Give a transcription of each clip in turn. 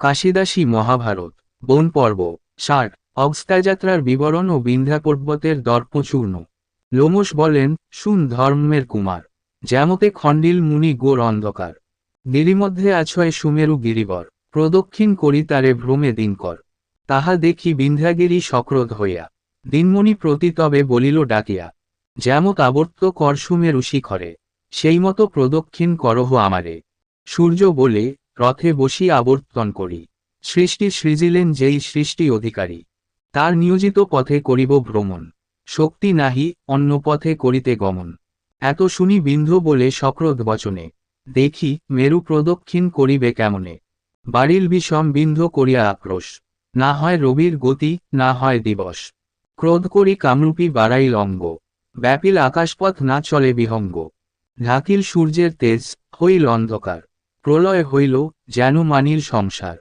কাশিদাসী মহাভারত, বন পর্ব, ষাট অবস্থাযাত্রার বিবরণ ও বিন্ধ্যা পর্বতের দর্পচূর্ণ লোমস বলেন, শুন ধর্মের কুমার যেমতে খণ্ডিল মুনি গোর অন্ধকার। গিরিমধ্যে আছয় সুমেরু গিরিবর, প্রদক্ষিণ করি তারে ভ্রমে দিনকর। তাহা দেখি বিন্ধ্যাগিরি সক্রোধ হইয়া। দিনমণি প্রতি তবে বলিল ডাকিয়া যেমত আবর্ত কর সুমেরু শিখরে সেই মতো প্রদক্ষিণ করহ আমারে। সূর্য বলে রথে বসি আবর্তন করি। সৃষ্টি সৃজিলেন যেই সৃষ্টি অধিকারী। তার নিয়োজিত পথে করিব ভ্রমণ। শক্তি নাহি, অন্য পথে করিতে গমন। এত শুনি বিন্ধু বলে সক্রোধ বচনে। দেখি, মেরু প্রদক্ষিণ করিবে কেমনে? বাড়িল বিষম বিন্ধ করিয়া আক্রোশ। না হয় রবির গতি, না হয় দিবস। ক্রোধ করি কামরূপী বাড়াইল অঙ্গ। ব্যাপিল আকাশপথ না চলে বিহঙ্গ। ঢাকিল সূর্যের তেজ, হইল অন্ধকার। প্রলয় হইল, যেন মানিল সংসার।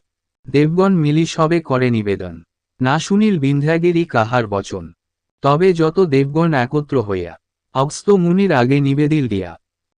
দেবগণ মিলি সবে করে নিবেদন। না শুনিল বিন্ধ্যাগিরি কাহার বচন। তবে যত দেবগণ একত্র হইয়া অস্ত মুনির আগে নিবেদিল দিয়া,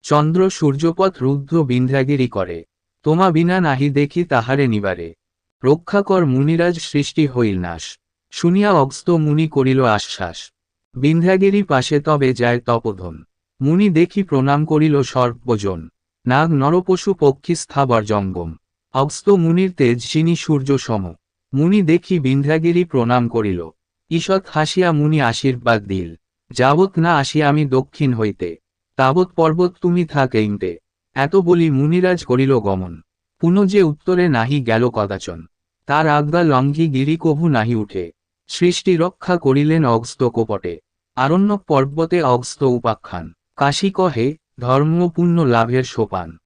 চন্দ্র সূর্যপথ রুদ্ধ বিন্ধ্যাগিরি করে, তোমা বিনা নাহি দেখি তাহারে নিবারে। রক্ষা কর মুনিরাজ সৃষ্টি হইল নাশ। শুনিয়া অস্ত মুনি করিল আশ্বাস। বিন্ধ্যাগিরি পাশে তবে যায় তপধন। মুনি দেখি প্রণাম করিল সর্বজন। নাগ নরপশু পক্ষী স্থাবর জঙ্গম। অস্ত মুনির তেজ যিনি সূর্য সম। মুনি দেখি বিন্ধ্যাগিরি প্রণাম করিল। ঈষৎ হাসিয়া মুনি আশীর্বাদ দিল। যাবৎ না আসি আমি দক্ষিণ হইতে। তাবৎ পর্বত তুমি থাক এইমতে এত বলি মুনিরাজ করিল গমন। পুনঃ যে উত্তরে নাহি গেল কদাচন। তার আজ্ঞা লঙ্ঘি গিরি কভু নাহি উঠে। সৃষ্টি রক্ষা করিলেন অগস্ত কোপটে। আরণ্যক পর্বতে অগস্ত উপাখ্যান। কাশী কহে ধর্ম পুণ্য লাভের সোপান।